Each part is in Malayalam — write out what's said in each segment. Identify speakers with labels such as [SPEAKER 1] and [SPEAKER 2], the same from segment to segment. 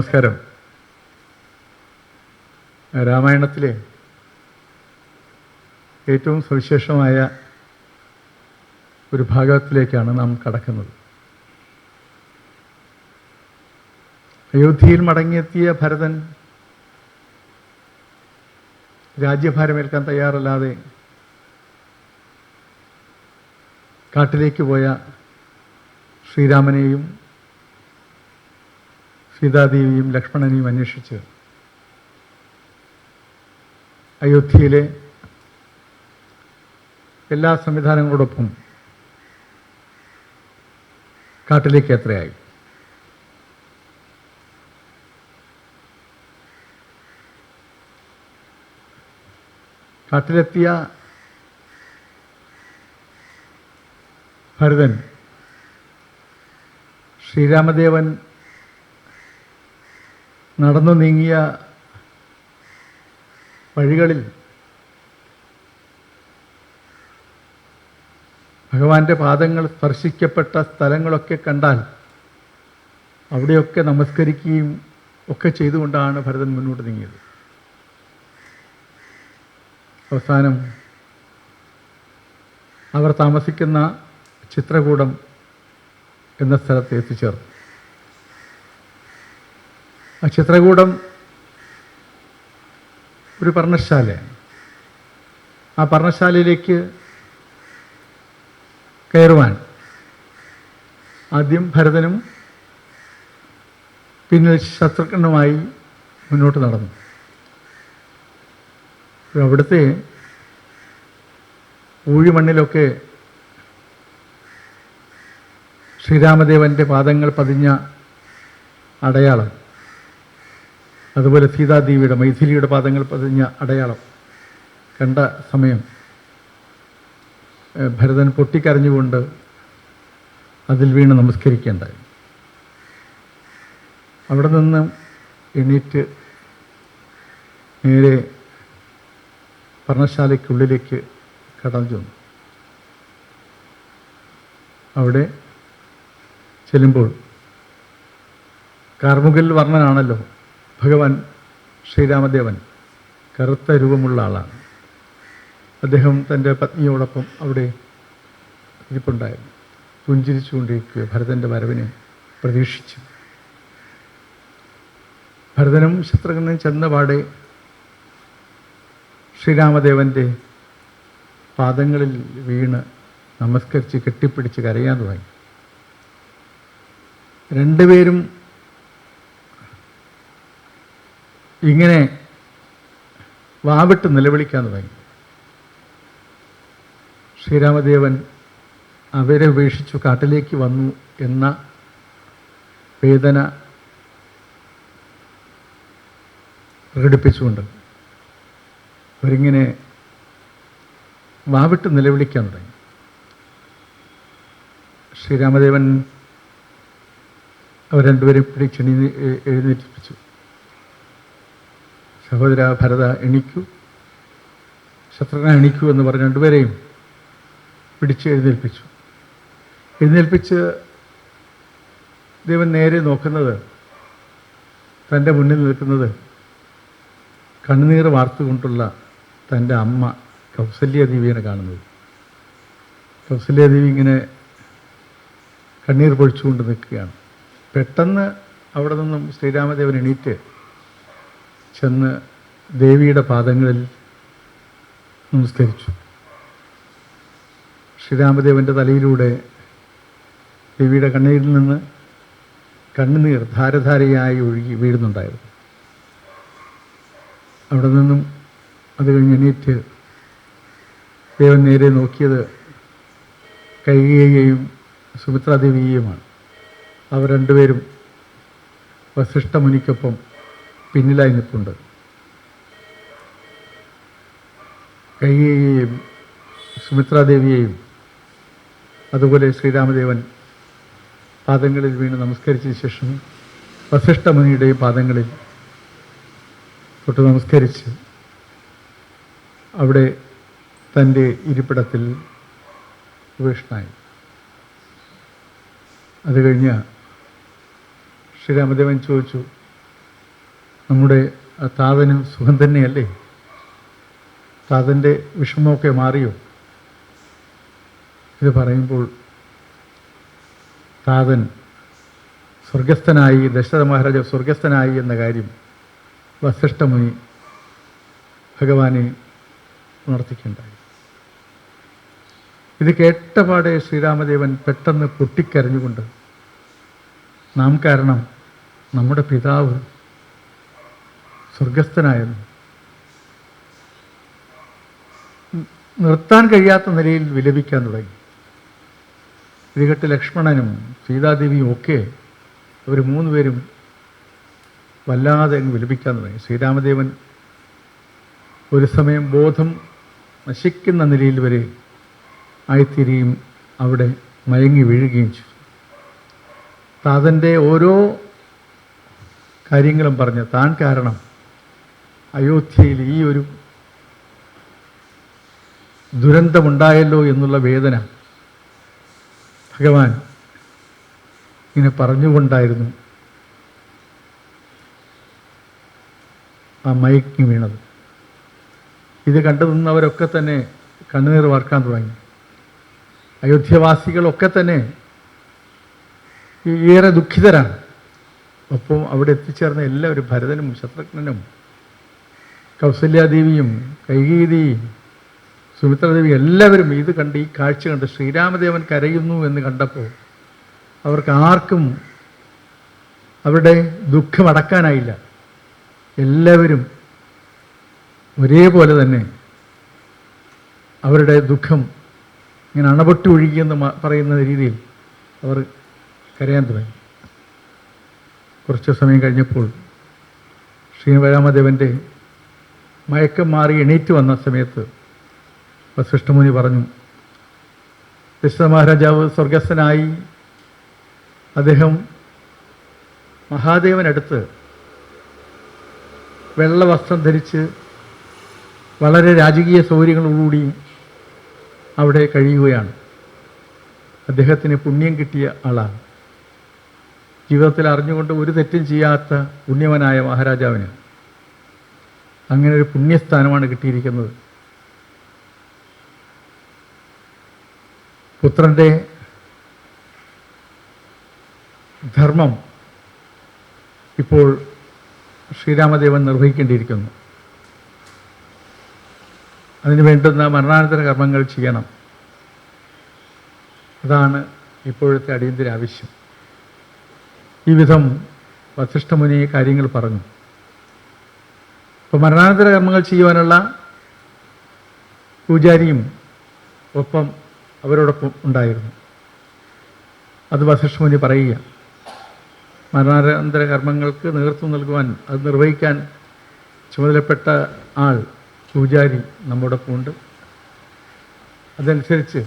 [SPEAKER 1] നമസ്കാരം. രാമായണത്തിലെ ഏറ്റവും സവിശേഷമായ ഒരു ഭാഗത്തിലേക്കാണ് നാം കടക്കുന്നത്. അയോധ്യയിൽ മടങ്ങിയെത്തിയ ഭരതൻ രാജ്യഭാരമേൽക്കാൻ തയ്യാറല്ലാതെ കാട്ടിലേക്ക് പോയ ശ്രീരാമനെയും സീതാദേവിയും ലക്ഷ്മണനെയും അന്വേഷിച്ച് അയോധ്യയിലെ എല്ലാ സംവിധാനങ്ങളോടൊപ്പം കാട്ടിലേക്ക് യാത്രയായി. കാട്ടിലെത്തിയ ഭരതൻ ശ്രീരാമദേവൻ നടന്നു നീങ്ങിയ വഴികളിൽ ഭഗവാന്റെ പാദങ്ങൾ സ്പർശിക്കപ്പെട്ട സ്ഥലങ്ങളൊക്കെ കണ്ടാൽ അവിടെയൊക്കെ നമസ്കരിക്കുകയും ഒക്കെ ചെയ്തുകൊണ്ടാണ് ഭരതൻ മുന്നോട്ട് നീങ്ങിയത്. അവസാനം അവർ താമസിക്കുന്ന ചിത്രകൂടം എന്ന സ്ഥലത്ത് എത്തിച്ചേർന്നു. ആ ചിത്രകൂടം ഒരു പർണശാലയാണ് ആ പർണശാലയിലേക്ക് കയറുവാൻ ആദ്യം ഭരതനും പിന്നിൽ ശത്രുഘ്നുമായി മുന്നോട്ട് നടന്നു. അവിടുത്തെ ഊഴിമണ്ണിലൊക്കെ ശ്രീരാമദേവന്റെ പാദങ്ങൾ പതിഞ്ഞ അടയാളം. അതുപോലെ സീതാദേവിയുടെ മൈഥിലിയുടെ പാദങ്ങൾ പതിഞ്ഞ അടയാളം. കണ്ട സമയം. ഭരതൻ പൊട്ടിക്കരഞ്ഞുകൊണ്ട് അതിൽ വീണ് നമസ്കരിക്കേണ്ടായി. അവിടെ നിന്ന് എണീറ്റ് നേരെ പർണശാലയ്ക്കുള്ളിലേക്ക് കടന്നു ചെന്നു. അവിടെ ചെല്ലുമ്പോൾ കാർമുകിൽ വർണനാണല്ലോ ഭഗവാൻ ശ്രീരാമദേവൻ കറുത്ത രൂപമുള്ള ആളാണ്. അദ്ദേഹം തന്റെ പത്നിയോടൊപ്പം അവിടെ ഇരിപ്പുണ്ടായിരുന്നു. പുഞ്ചിരിച്ചുകൊണ്ടിരിക്കുക ഭരതന്റെ വരവിനെ പ്രതീക്ഷിച്ചു. ഭരതനും ശത്രുഘ്നും ചെന്ന പാടെ ശ്രീരാമദേവന്റെ പാദങ്ങളിൽ വീണ് നമസ്കരിച്ച് കെട്ടിപ്പിടിച്ച് കരയാൻ തുടങ്ങി രണ്ടുപേരും ഇങ്ങനെ വാവിട്ട് നിലവിളിക്കാൻ തുടങ്ങി. ശ്രീരാമദേവൻ അവരെ ഉപേക്ഷിച്ചു കാട്ടിലേക്ക് വന്നു എന്ന വേദന പ്രകടിപ്പിച്ചുകൊണ്ട് അവരിങ്ങനെ വാവിട്ട് നിലവിളിക്കാൻ തുടങ്ങി. ശ്രീരാമദേവൻ അവർ രണ്ടുപേരും പിടിച്ചെണി എഴുന്നേറ്റിപ്പിച്ചു. സഹോദര ഭരത എണിക്കൂ. ശത്രുഘ്ന എണിക്കൂ എന്ന് പറഞ്ഞ് രണ്ടുപേരെയും പിടിച്ച് എഴുന്നേൽപ്പിച്ചു. എഴുന്നേൽപ്പിച്ച് ദേവൻ നേരെ നോക്കുന്നത് തന്റെ മുന്നിൽ നിൽക്കുന്നത് കണ്ണുനീർ വാർത്തുകൊണ്ടുള്ള തന്റെ അമ്മ കൗസല്യാദേവിയാണ് കാണുന്നത്. കൗസല്യാദേവി ഇങ്ങനെ കണ്ണീർ പൊഴിച്ചുകൊണ്ട് നിൽക്കുകയാണ്. പെട്ടെന്ന് അവിടെ നിന്നും ശ്രീരാമദേവൻ എണീറ്റ് ചെന്ന് ദേവിയുടെ പാദങ്ങളിൽ നമസ്കരിച്ചു. ശ്രീരാമദേവന്റെ തലയിലൂടെ ദേവിയുടെ കണ്ണീരിൽ നിന്ന് കണ്ണുനീർ ധാരധാരയായി ഒഴുകി വീഴുന്നുണ്ടായിരുന്നു. അവിടെ നിന്നും അത് കഴിഞ്ഞ് എണീറ്റ് ദേവൻ നേരെ നോക്കിയത് കൈകയെയും സുമിത്രാദേവിയെയുമാണ്. അവർ രണ്ടുപേരും വസിഷ്ഠമുനിക്കൊപ്പം പിന്നിലായി നിൽപ്പുണ്ട് കൈകയെയും സുമിത്രാദേവിയെയും അതുപോലെ ശ്രീരാമദേവൻ പാദങ്ങളിൽ വീണ് നമസ്കരിച്ച ശേഷം വസിഷ്ഠമുനിയുടെയും പാദങ്ങളിൽ തൊട്ട് നമസ്കരിച്ച് അവിടെ തന്റെ ഇരിപ്പിടത്തിൽ ഉപേഷനായി അത് കഴിഞ്ഞ് ശ്രീരാമദേവൻ ചോദിച്ചു നമ്മുടെ താതന് സുഖം തന്നെയല്ലേ? താതന്റെ വിഷമമൊക്കെ മാറിയോ? ഇത് പറയുമ്പോൾ താതൻ സ്വർഗസ്ഥനായി ദശരഥ മഹാരാജ സ്വർഗസ്ഥനായി എന്ന കാര്യം വസിഷ്ഠമുനി ഭഗവാനെ ഉണർത്തിക്കുണ്ടായി. ഇത് കേട്ടപാടെ ശ്രീരാമദേവൻ പെട്ടെന്ന് പൊട്ടിക്കരഞ്ഞുകൊണ്ട് നാം കാരണം നമ്മുടെ പിതാവ് സ്വർഗസ്ഥനായെന്ന് നിർത്താൻ കഴിയാത്ത നിലയിൽ വിലപിക്കാൻ തുടങ്ങി. ഇത് ലക്ഷ്മണനും സീതാദേവിയും ഒക്കെ അവർ മൂന്നുപേരും വല്ലാതെ വിലപിക്കാൻ തുടങ്ങി. ശ്രീരാമദേവൻ ഒരു സമയം ബോധം നശിക്കുന്ന നിലയിൽ വരെ ആയിത്തീരുകയും അവിടെ മയങ്ങി വീഴുകയും ചെയ്തു. താതന്റെ ഓരോ കാര്യങ്ങളും പറഞ്ഞ് താൻ കാരണം അയോധ്യയിൽ ഈ ഒരു ദുരന്തമുണ്ടായല്ലോ എന്നുള്ള വേദന ഭഗവാൻ ഇങ്ങനെ പറഞ്ഞുകൊണ്ടായിരുന്നു ആ മയക്കി വീണത്. ഇത് കണ്ടു നിന്നവരൊക്കെ തന്നെ കണ്ണുനീർ വാർക്കാൻ തുടങ്ങി. അയോധ്യവാസികളൊക്കെ തന്നെ ഏറെ ദുഃഖിതരാണ്. ഒപ്പം അവിടെ എത്തിച്ചേർന്ന എല്ലാവരും ഭരതനും ശത്രുഘ്നനും കൗസല്യാദേവിയും കൈകീതി സുമിത്രദേവി എല്ലാവരും ഇത് കണ്ട് ഈ കാഴ്ച കണ്ട് ശ്രീരാമദേവൻ കരയുന്നു എന്ന് കണ്ടപ്പോൾ അവർക്ക് ആർക്കും അവരുടെ ദുഃഖം അടക്കാനായില്ല. എല്ലാവരും ഒരേപോലെ തന്നെ അവരുടെ ദുഃഖം ഇങ്ങനെ അണപൊട്ടി ഒഴുകിയെന്ന് പറയുന്ന രീതിയിൽ അവർ കരയാൻ തുടങ്ങി. കുറച്ച് സമയം കഴിഞ്ഞപ്പോൾ ശ്രീരാമദേവന്റെ മയക്കം മാറി എണീറ്റ് വന്ന സമയത്ത് വസിഷ്ഠമുനി പറഞ്ഞു വിശ്വ മഹാരാജാവ് സ്വർഗസ്ഥനായി. അദ്ദേഹം മഹാദേവനടുത്ത് വെള്ള വസ്ത്രം ധരിച്ച് വളരെ രാജകീയ സൗകര്യങ്ങളോടുകൂടി അവിടെ കഴിയുകയാണ്. അദ്ദേഹത്തിന് പുണ്യം കിട്ടിയ ആളാണ്. ജീവിതത്തിൽ അറിഞ്ഞുകൊണ്ട് ഒരു തെറ്റും ചെയ്യാത്ത പുണ്യവനായ മഹാരാജാവിന് അങ്ങനെ ഒരു പുണ്യസ്ഥാനമാണ് കിട്ടിയിരിക്കുന്നത്. പുത്രന്റെ ധർമ്മം ഇപ്പോൾ ശ്രീരാമദേവൻ നിർവഹിക്കേണ്ടിയിരിക്കുന്നു. അതിന് വേണ്ടുന്ന മരണാനന്തര കർമ്മങ്ങൾ ചെയ്യണം. അതാണ് ഇപ്പോഴത്തെ അടിയന്തര ആവശ്യം. ഈ വിധം വസിഷ്ഠമുനി കാര്യങ്ങൾ പറഞ്ഞു. അപ്പോൾ മരണാനന്തര കർമ്മങ്ങൾ ചെയ്യുവാനുള്ള പൂജാരിയും ഒപ്പം അവരോടൊപ്പം ഉണ്ടായിരുന്നു. അത് വസിഷ്ഠമുനി പറയുക മരണാനന്തര കർമ്മങ്ങൾക്ക് നേതൃത്വം നൽകുവാൻ അത് നിർവഹിക്കാൻ ചുമതലപ്പെട്ട ആൾ പൂജാരി നമ്മോടൊപ്പം ഉണ്ട്. അതനുസരിച്ച്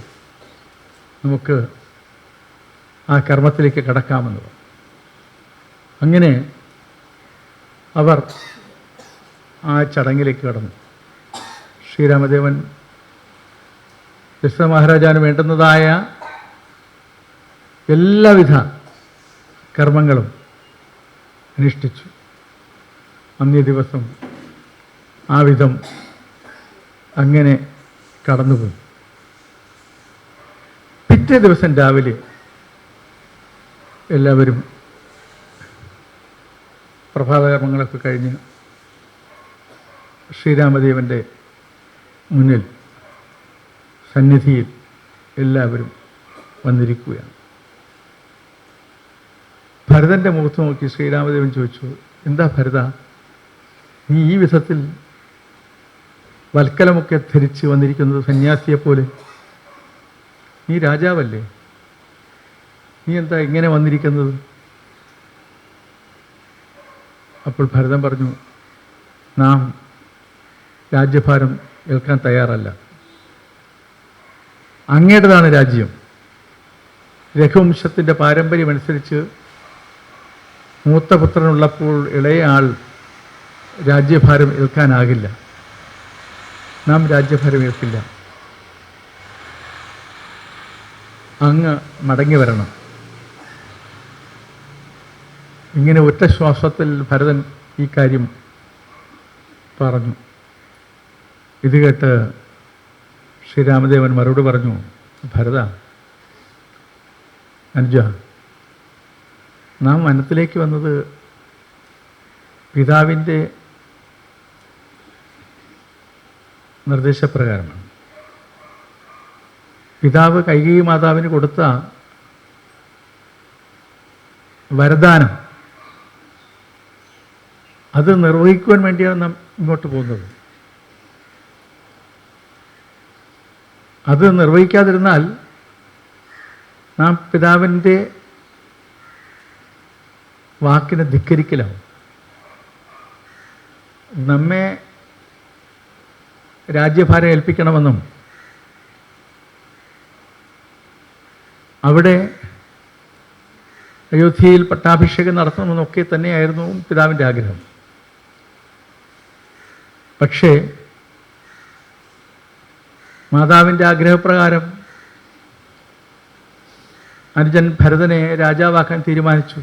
[SPEAKER 1] നമുക്ക് ആ കർമ്മത്തിലേക്ക് കടക്കാമെന്ന് പറഞ്ഞു. അങ്ങനെ അവർ ആ ചടങ്ങിലേക്ക് കടന്നു. ശ്രീരാമദേവൻ ദശരഥ മഹാരാജാവിന് വേണ്ടുന്നതായ എല്ലാവിധ കർമ്മങ്ങളും അനുഷ്ഠിച്ചു. അന്നേ ദിവസം ആ വിധം അങ്ങനെ കടന്നുപോയി. പിറ്റേ ദിവസം രാവിലെ എല്ലാവരും പ്രഭാതകർമ്മങ്ങളൊക്കെ കഴിഞ്ഞ് ശ്രീരാമദേവന്റെ മുന്നിൽ സന്നിധിയിൽ എല്ലാവരും വന്നിരിക്കുകയാണ്. ഭരതന്റെ മുഖത്ത് നോക്കി ശ്രീരാമദേവൻ ചോദിച്ചു എന്താ ഭരത? നീ ഈ വിധത്തിൽ വൽക്കലമൊക്കെ ധരിച്ച് വന്നിരിക്കുന്നത് സന്യാസിയെപ്പോലെ നീ രാജാവല്ലേ? നീ എന്താ ഇങ്ങനെ വന്നിരിക്കുന്നത്? അപ്പോൾ ഭരതൻ പറഞ്ഞു നാം രാജ്യഭാരം ഏൽക്കാൻ തയ്യാറല്ല. അങ്ങേടതാണ് രാജ്യം. രഘുവംശത്തിന്റെ പാരമ്പര്യമനുസരിച്ച് മൂത്തപുത്രനുള്ളപ്പോൾ ഇളയ ആൾ രാജ്യഭാരം ഏൽക്കാനാകില്ല. നാം രാജ്യഭാരം ഏൽക്കില്ല. അങ്ങ് മടങ്ങി വരണം. ഇങ്ങനെ ഒറ്റ ശ്വാസത്തിൽ ഭരതൻ ഈ കാര്യം പറഞ്ഞു. ഇത് കേട്ട് ശ്രീരാമദേവൻ മറുപടി പറഞ്ഞു ഭരത അനുജ നാം വനത്തിലേക്ക് വന്നത് പിതാവിന്റെ നിർദ്ദേശപ്രകാരമാണ്. പിതാവ് കൈകൈ മാതാവിന് കൊടുത്ത വരദാനം അത് നിർവഹിക്കുവാൻ വേണ്ടിയാണ് നാം ഇങ്ങോട്ട് പോകുന്നത്. അത് നിർവഹിക്കാതിരുന്നാൽ നാം പിതാവിന്റെ വാക്കിനെ ധിക്കരിക്കലാവും. നമ്മെ രാജ്യഭാരം ഏൽപ്പിക്കണമെന്നും അവിടെ അയോധ്യയിൽ പട്ടാഭിഷേകം നടത്തണമെന്നൊക്കെ തന്നെയായിരുന്നു പിതാവിന്റെ ആഗ്രഹം. പക്ഷേ മാതാവിന്റെ ആഗ്രഹപ്രകാരം അനുജൻ ഭരതനെ രാജാവാക്കാൻ തീരുമാനിച്ചു.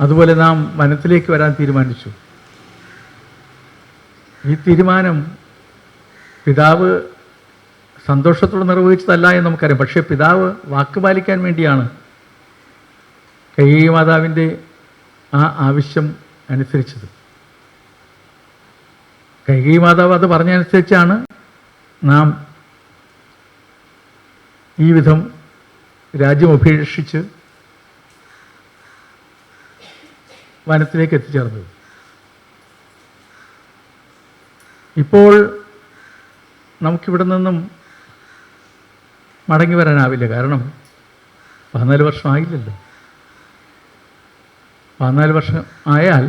[SPEAKER 1] അതുപോലെ നാം വനത്തിലേക്ക് വരാൻ തീരുമാനിച്ചു. ഈ തീരുമാനം പിതാവ് സന്തോഷത്തോടെ നിർവഹിച്ചതല്ല എന്ന് നമുക്കറിയാം. പക്ഷേ പിതാവ് വാക്ക് പാലിക്കാൻ വേണ്ടിയാണ് കൈകൈ മാതാവിന്റെ ആ ആവശ്യം അനുസരിച്ചത്. കൈകൈ മാതാവ് അത് പറഞ്ഞനുസരിച്ചാണ് നാം ഈ വിധം രാജ്യം ഉപേക്ഷിച്ച് വനത്തിലേക്ക് എത്തിച്ചേർന്നത്. ഇപ്പോൾ നമുക്കിവിടെ നിന്നും മടങ്ങി വരാനാവില്ല. കാരണം പതിനാല് വർഷം ആയില്ലല്ലോ. പതിനാല് വർഷം ആയാൽ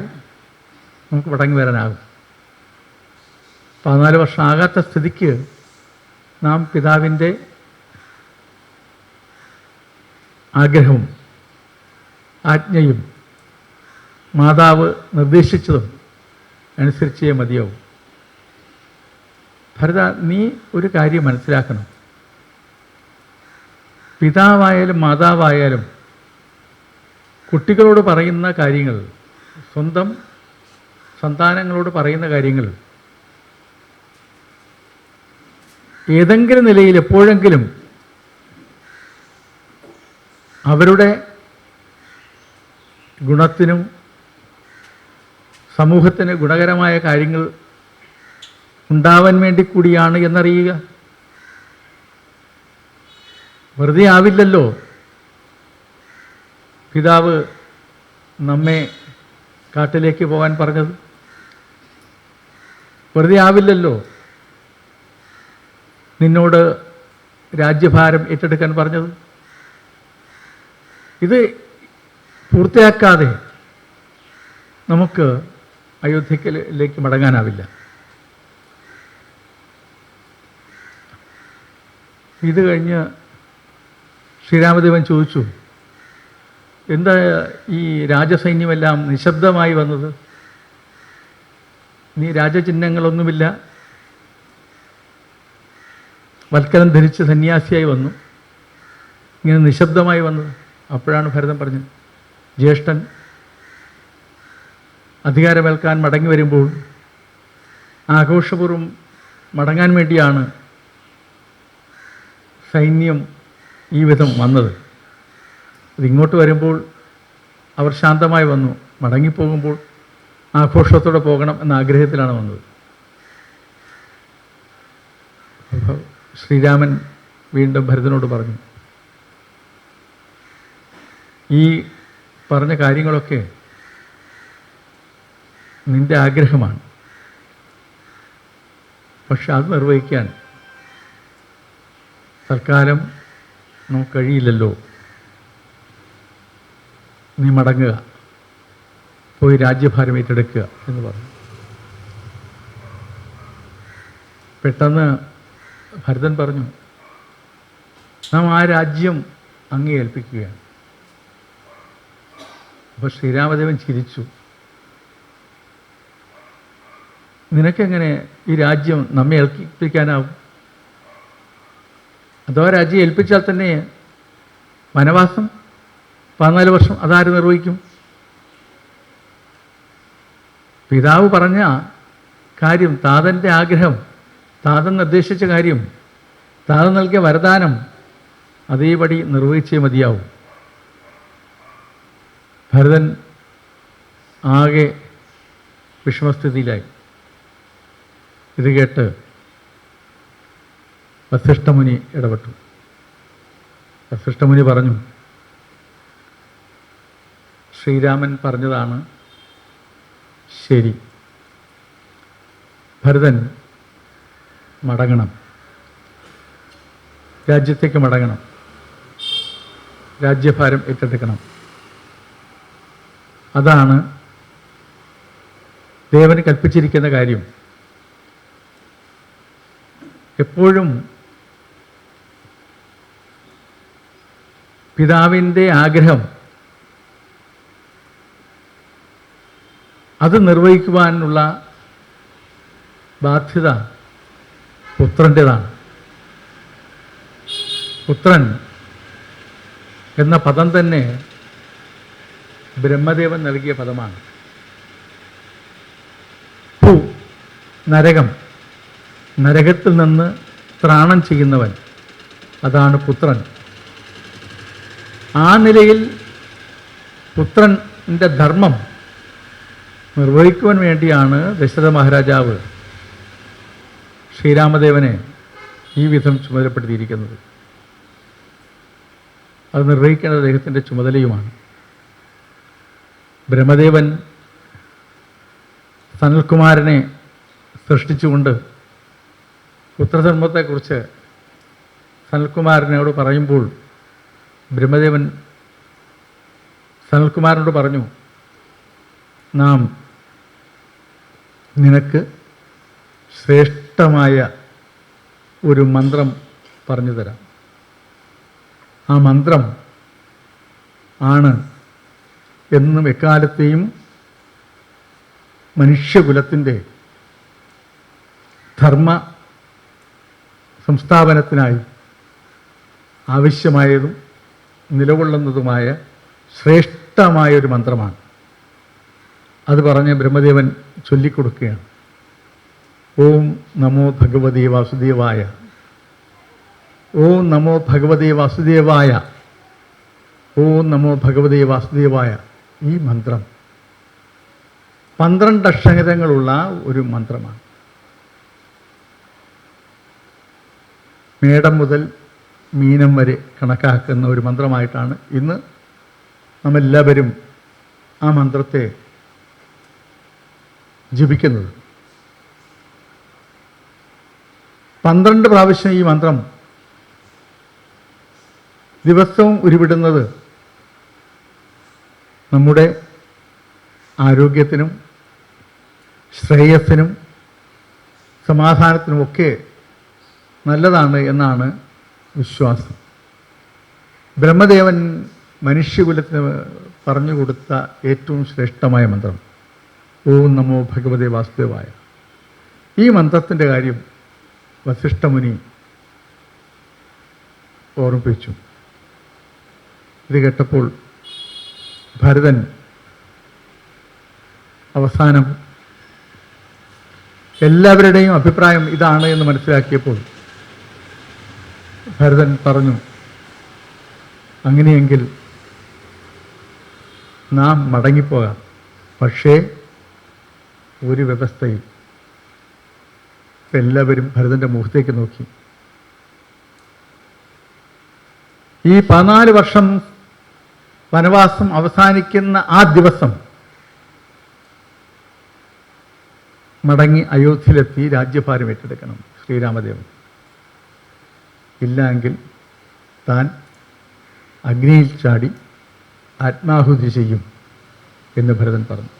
[SPEAKER 1] നമുക്ക് മടങ്ങി വരാനാകും. പതിനാല് വർഷം ആകാത്ത സ്ഥിതിക്ക് നാം പിതാവിന്റെ ആഗ്രഹവും ആജ്ഞയും മാതാവ് നിർദ്ദേശിച്ചതും അനുസരിച്ചേ മതിയാവും. ഭരത നീ ഒരു കാര്യം മനസ്സിലാക്കണം. പിതാവായാലും മാതാവായാലും കുട്ടികളോട് പറയുന്ന കാര്യങ്ങൾ സ്വന്തം സന്താനങ്ങളോട് പറയുന്ന കാര്യങ്ങൾ ഏതെങ്കിലും നിലയിൽ എപ്പോഴെങ്കിലും അവരുടെ ഗുണത്തിനും സമൂഹത്തിന് ഗുണകരമായ കാര്യങ്ങൾ ഉണ്ടാവാൻ വേണ്ടി കൂടിയാണ് എന്നറിയുക. വെറുതെ ആവില്ലല്ലോ. പിതാവ് നമ്മെ കാട്ടിലേക്ക് പോകാൻ പറഞ്ഞത്. വെറുതെ ആവില്ലല്ലോ. നിന്നോട് രാജ്യഭാരം ഏറ്റെടുക്കാൻ പറഞ്ഞത്? ഇത് പൂർത്തിയാക്കാതെ നമുക്ക് അയോധ്യയിലേക്ക് മടങ്ങാനാവില്ല. ഇത് കഴിഞ്ഞ് ശ്രീരാമദേവൻ ചോദിച്ചു എന്താ ഈ രാജസൈന്യമെല്ലാം നിശബ്ദമായി വന്നത്? നീ രാജചിഹ്നങ്ങളൊന്നുമില്ല? വൽക്കലം ധരിച്ച് സന്യാസിയായി വന്നു. ഇങ്ങനെ നിശബ്ദമായി വന്നത് അപ്പോഴാണ് ഭരതൻ പറഞ്ഞത് ജ്യേഷ്ഠൻ അധികാരമേൽക്കാൻ മടങ്ങി വരുമ്പോൾ ആഘോഷപൂർവം മടങ്ങാൻ വേണ്ടിയാണ് സൈന്യം ഈ വിധം വന്നത്. അതിങ്ങോട്ട് വരുമ്പോൾ അവർ ശാന്തമായി വന്നു. മടങ്ങിപ്പോകുമ്പോൾ ആഘോഷത്തോടെ പോകണം എന്ന ആഗ്രഹത്തിലാണ് വന്നത് അപ്പോൾ ശ്രീരാമൻ വീണ്ടും ഭരതനോട് പറഞ്ഞു ഈ പറഞ്ഞ കാര്യങ്ങളൊക്കെ നിന്റെ ആഗ്രഹമാണ്. പക്ഷെ അത് നിർവഹിക്കാൻ തൽക്കാലം നമുക്ക് കഴിയില്ലല്ലോ. നീ മടങ്ങുക. പോയി രാജ്യഭാരം ഏറ്റെടുക്കുക എന്ന് പറഞ്ഞു. പെട്ടെന്ന് ഭരതൻ പറഞ്ഞു നാം ആ രാജ്യം അങ്ങേ ഏൽപ്പിക്കുകയാണ്. അപ്പോൾ ശ്രീരാമദേവൻ ചിരിച്ചു. നിനക്കെങ്ങനെ ഈ രാജ്യം നമ്മെ ഏൽപ്പിക്കാനാവും? അഥവാ രാജ്യം ഏൽപ്പിച്ചാൽ തന്നെ വനവാസം പതിനാല് വർഷം അതാര് നിർവഹിക്കും? പിതാവ് പറഞ്ഞ കാര്യം താതന്റെ ആഗ്രഹം താതൻ നിർദ്ദേശിച്ച കാര്യം താതൻ നൽകിയ വരദാനം അതേപടി നിർവഹിച്ചേ മതിയാവും. ഭരതൻ ആകെ വിഷമസ്ഥിതിയിലായി. ഇത് കേട്ട് വസിഷ്ഠമുനി ഇടപെട്ടു. വസിഷ്ഠമുനി പറഞ്ഞു ശ്രീരാമൻ പറഞ്ഞതാണ് ശരി. ഭരതൻ മടങ്ങണം. രാജ്യത്തേക്ക് മടങ്ങണം. രാജ്യഭാരം ഏറ്റെടുക്കണം. അതാണ് ദേവന് കൽപ്പിച്ചിരിക്കുന്ന കാര്യം. എപ്പോഴും പിതാവിന്റെ ആഗ്രഹം അത് നിർവഹിക്കുവാനുള്ള ബാധ്യത പുത്രന്റെതാണ്. പുത്രൻ എന്ന പദം തന്നെ ബ്രഹ്മദേവൻ നൽകിയ പദമാണ്. പു നരകം. നരകത്തിൽ നിന്ന് ത്രാണം ചെയ്യുന്നവൻ അതാണ് പുത്രൻ. ആ നിലയിൽ പുത്രന്റെ ധർമ്മം നിർവഹിക്കുവാൻ വേണ്ടിയാണ് ദശരഥ മഹാരാജാവ് ശ്രീരാമദേവനെ ഈ വിധം ചുമതലപ്പെടുത്തിയിരിക്കുന്നത്. അത് നിർവഹിക്കേണ്ടത് അദ്ദേഹത്തിന്റെ ചുമതലയുമാണ്. ബ്രഹ്മദേവൻ സനൽകുമാരനെ സൃഷ്ടിച്ചുകൊണ്ട് പുത്രധർമ്മത്തെക്കുറിച്ച് സനൽകുമാരനോട് പറയുമ്പോൾ ബ്രഹ്മദേവൻ സനൽകുമാരനോട് പറഞ്ഞു നാം നിനക്ക് ശ്രേഷ്ഠമായ ഒരു മന്ത്രം പറഞ്ഞു തരാം. ആ മന്ത്രം ആണ് എന്നും എക്കാലത്തെയും മനുഷ്യകുലത്തിന്റെ ധർമ്മ സംസ്ഥാപനത്തിനായി ആവശ്യമായതും നിലകൊള്ളുന്നതുമായ ശ്രേഷ്ഠമായൊരു മന്ത്രമാണ്. അത് പറഞ്ഞ് ബ്രഹ്മദേവൻ ചൊല്ലിക്കൊടുക്കുകയാണ്. ഓം നമോ ഭഗവതി വാസുദേവായ. ഓം നമോ ഭഗവതി വാസുദേവായ. ഓം നമോ ഭഗവതി വാസുദേവായ. ഈ മന്ത്രം. പന്ത്രണ്ട് അക്ഷരങ്ങളുള്ള ഒരു മന്ത്രമാണ്. മേടം മുതൽ മീനം വരെ കണക്കാക്കുന്ന ഒരു മന്ത്രമായിട്ടാണ് ഇന്ന് നമ്മെല്ലാവരും ആ മന്ത്രത്തെ ജപിക്കുന്നത്. പന്ത്രണ്ട് പ്രാവശ്യം ഈ മന്ത്രം ദിവസവും ഉരുവിടുന്നത് നമ്മുടെ ആരോഗ്യത്തിനും ശ്രേയസ്സിനും സമാധാനത്തിനുമൊക്കെ നല്ലതാണ് എന്നാണ് വിശ്വാസം. ബ്രഹ്മദേവൻ മനുഷ്യകുലത്തിന് പറഞ്ഞു കൊടുത്ത ഏറ്റവും ശ്രേഷ്ഠമായ മന്ത്രം ഓം നമോ ഭഗവതി വാസുദേവായ. ഈ മന്ത്രത്തിന്റെ കാര്യം വസിഷ്ഠമുനി ഓർമ്മിപ്പിച്ചു. ഇത് കേട്ടപ്പോൾ ഭരതൻ അവസാനം എല്ലാവരുടെയും അഭിപ്രായം ഇതാണ് എന്ന് മനസ്സിലാക്കിയപ്പോൾ ഭരതൻ പറഞ്ഞു അങ്ങനെയെങ്കിൽ നാം മടങ്ങിപ്പോകാം. പക്ഷേ ഒരു വ്യവസ്ഥയിൽ എല്ലാവരും ഭരതന്റെ മുഖത്തേക്ക് നോക്കി. ഈ പതിനാല് വർഷം വനവാസം അവസാനിക്കുന്ന ആ ദിവസം മടങ്ങി അയോധ്യയിലെത്തി രാജ്യഭാരം ഏറ്റെടുക്കണം ശ്രീരാമദേവൻ. ഇല്ലെങ്കിൽ താൻ അഗ്നിയിൽ ചാടി ആത്മാഹുതി ചെയ്യും എന്ന് ഭരതൻ പറഞ്ഞു.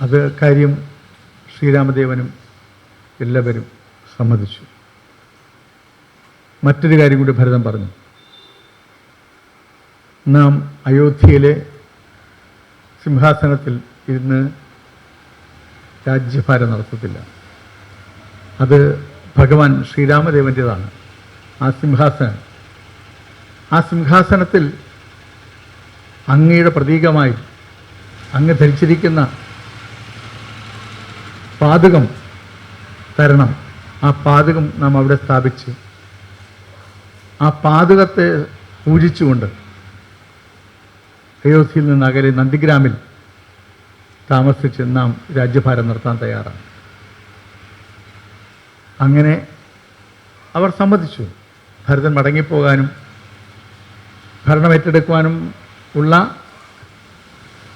[SPEAKER 1] അത് കാര്യം ശ്രീരാമദേവനും എല്ലാവരും സമ്മതിച്ചു. മറ്റൊരു കാര്യം കൂടി ഭരതൻ പറഞ്ഞു. നാം അയോധ്യയിലെ സിംഹാസനത്തിൽ ഇരുന്ന് രാജ്യഭാരം നടത്തത്തില്ല. അത് ഭഗവാൻ ശ്രീരാമദേവന്റേതാണ്. ആ സിംഹാസനം. ആ സിംഹാസനത്തിൽ അങ്ങയുടെ പ്രതീകമായി അങ്ങ് ധരിച്ചിരിക്കുന്ന പാതകം തരണം. ആ പാതകം നാം അവിടെ സ്ഥാപിച്ച് ആ പാതകത്തെ പൂജിച്ചുകൊണ്ട് അയോധ്യയിൽ നിന്ന് അകലെ നന്ദിഗ്രാമിൽ താമസിച്ച് നാം രാജ്യഭാരം നടത്താൻ തയ്യാറാണ്. അങ്ങനെ അവർ സമ്മതിച്ചു. ഭരതൻ മടങ്ങിപ്പോകാനും ഭരണം ഏറ്റെടുക്കുവാനും ഉള്ള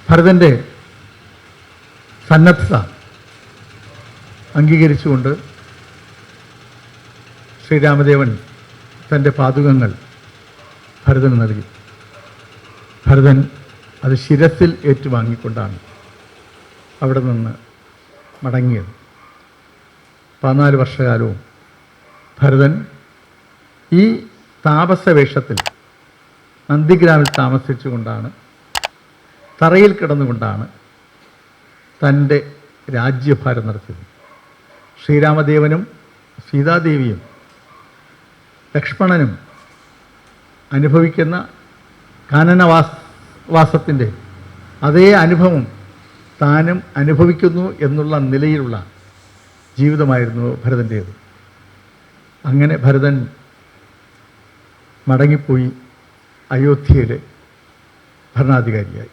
[SPEAKER 1] ഭരതന്റെ സന്നദ്ധത അംഗീകരിച്ചുകൊണ്ട് ശ്രീരാമദേവൻ തന്റെ പാതുകങ്ങൾ ഭരതന് നൽകി. ഭരതൻ അത് ശിരസിൽ ഏറ്റുവാങ്ങിക്കൊണ്ടാണ് അവിടെ നിന്ന് മടങ്ങിയത്. പതിനാല് വർഷകാലവും ഭരതൻ ഈ താപസവേഷത്തിൽ നന്ദിഗ്രാമിൽ താമസിച്ചുകൊണ്ടാണ് തറയിൽ കിടന്നുകൊണ്ടാണ് തന്റെ രാജ്യഭാരം നടത്തിയത്. ശ്രീരാമദേവനും സീതാദേവിയും ലക്ഷ്മണനും അനുഭവിക്കുന്ന കാനനവാസ വാസത്തിന്റെ അതേ അനുഭവം താനും അനുഭവിക്കുന്നു എന്നുള്ള നിലയിലുള്ള ജീവിതമായിരുന്നു ഭരതന്റേത്. അങ്ങനെ ഭരതൻ മടങ്ങിപ്പോയി അയോധ്യയിലെ ഭരണാധികാരിയായി.